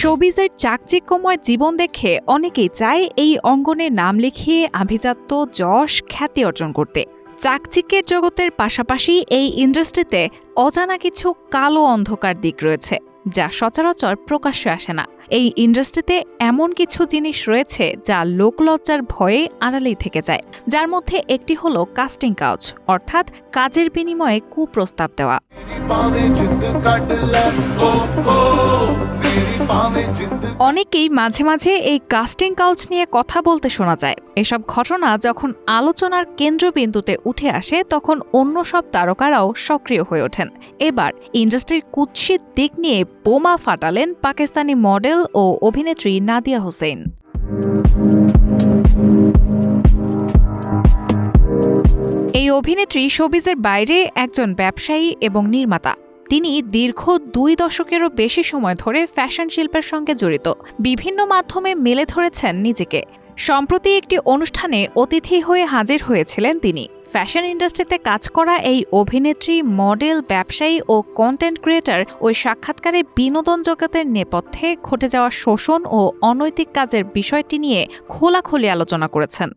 শোবিজের চাকচিক্যময় জীবন দেখে অনেকেই চায় এই অঙ্গনে নাম লিখিয়ে আভিজাত্য, যশ, খ্যাতি অর্জন করতে। চাকচিক্যের জগতের পাশাপাশি এই ইন্ডাস্ট্রিতে অজানা কিছু কালো অন্ধকার দিক রয়েছে, যা সচরাচর প্রকাশ্যে আসে না। এই ইন্ডাস্ট্রিতে এমন কিছু জিনিস রয়েছে যা লোকলজ্জার ভয়ে আড়ালেই থেকে যায়। যার মধ্যে একটি হলো কাস্টিং কাউচ অর্থাৎ কাজের বিনিময়ে কুপ্রস্তাব দেওয়া। অনেকেই মাঝে মাঝে এই কাস্টিং কাউচ নিয়ে কথা বলতে শোনা যায়। এসব ঘটনা যখন আলোচনার কেন্দ্রবিন্দুতে উঠে আসে, তখন অন্য সব তারকারাও সক্রিয় হয়ে ওঠেন। এবার ইন্ডাস্ট্রির কুৎসিত দিক নিয়ে বোমা ফাটালেন পাকিস্তানি মডেল ও অভিনেত্রী নাদিয়া হোসেন। এই অভিনেত্রী শোবিজের বাইরে একজন ব্যবসায়ী এবং নির্মাতা। তিনি দীর্ঘ দুই দশকেরও বেশি সময় ধরে ফ্যাশন শিল্পের সঙ্গে জড়িত। বিভিন্ন মাধ্যমে মেলে ধরেছেন নিজেকে। সম্প্রতি একটি অনুষ্ঠানে অতিথি হয়ে হাজির হয়েছিলেন তিনি। ফ্যাশন ইন্ডাস্ট্রিতে কাজ করা এই অভিনেত্রী মডেল ব্যবসায়ী ও কন্টেন্ট ক্রিয়েটার ওই সাক্ষাৎকারে বিনোদন জগতের নেপথ্যে ঘটে যাওয়া শোষণ ও অনৈতিক কাজের বিষয়টি নিয়ে খোলাখুলি আলোচনা করেছেন।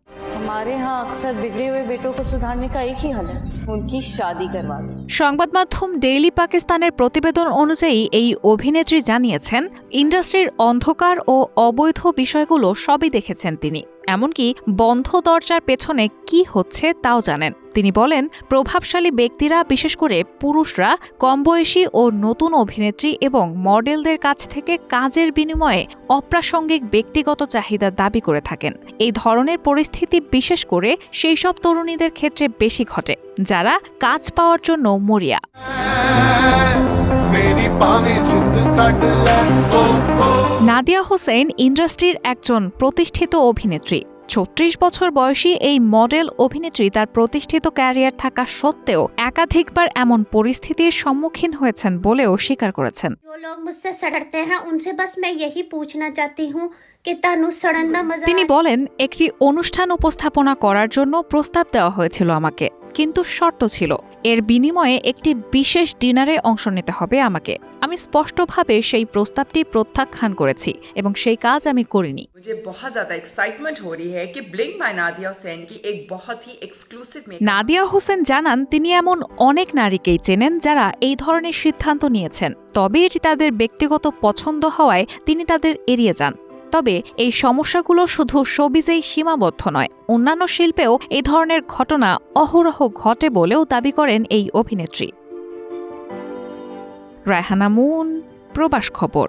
সংবাদ মাধ্যম ডেইলি পাকিস্তানের প্রতিবেদন অনুযায়ী এই অভিনেত্রী জানিয়েছেন ইন্ডাস্ট্রির অন্ধকার ও অবৈধ বিষয়গুলো সবই দেখেছেন তিনি। এমনকি বন্ধ দরজার পেছনে কি হচ্ছে তাও জানেন। তিনি বলেন, প্রভাবশালী ব্যক্তিরা, বিশেষ করে পুরুষরা, কমবয়সী ও নতুন অভিনেত্রী এবং মডেলদের কাছ থেকে কাজের বিনিময়ে অপ্রাসঙ্গিক ব্যক্তিগত চাহিদা দাবি করে থাকেন। এই ধরনের পরিস্থিতি বিশেষ করে সেই সব তরুণীদের ক্ষেত্রে বেশি ঘটে, যারা কাজ পাওয়ার জন্য মরিয়া। নাদিয়া হোসেন ইন্ডাস্ট্রির একজন প্রতিষ্ঠিত অভিনেত্রী। ছত্রিশ বছর বয়সী এই মডেল অভিনেত্রী তার প্রতিষ্ঠিত ক্যারিয়ার থাকা সত্ত্বেও একাধিকবার এমন পরিস্থিতির সম্মুখীন হয়েছেন বলেও স্বীকার করেছেন। তিনি বলেন একটি অনুষ্ঠান উপস্থাপনা করার জন্য প্রস্তাব দেওয়া হয়েছিল আমাকে কিন্তু শর্ত ছিল। এর বিনিময়ে একটি বিশেষ ডিনারে অংশ নিতে হবে আমাকে। আমি স্পষ্টভাবে সেই প্রস্তাবটি প্রত্যাখ্যান করেছি এবং সেই কাজ আমি করিনি। নাদিয়া হোসেন জানান তিনি এমন অনেক নারীকেই চেনেন যারা এই ধরনের সিদ্ধান্ত নিয়েছেন। তবে এটি তাদের ব্যক্তিগত পছন্দ হওয়ায় তিনি তাদের এড়িয়ে যান। তবে এই সমস্যাগুলো শুধু সবিজেই সীমাবদ্ধ নয়। অন্যান্য শিল্পেও এই ধরনের ঘটনা অহরহ ঘটে বলেও দাবি করেন এই অভিনেত্রী। রায়হানা মুন, প্রবাস খবর।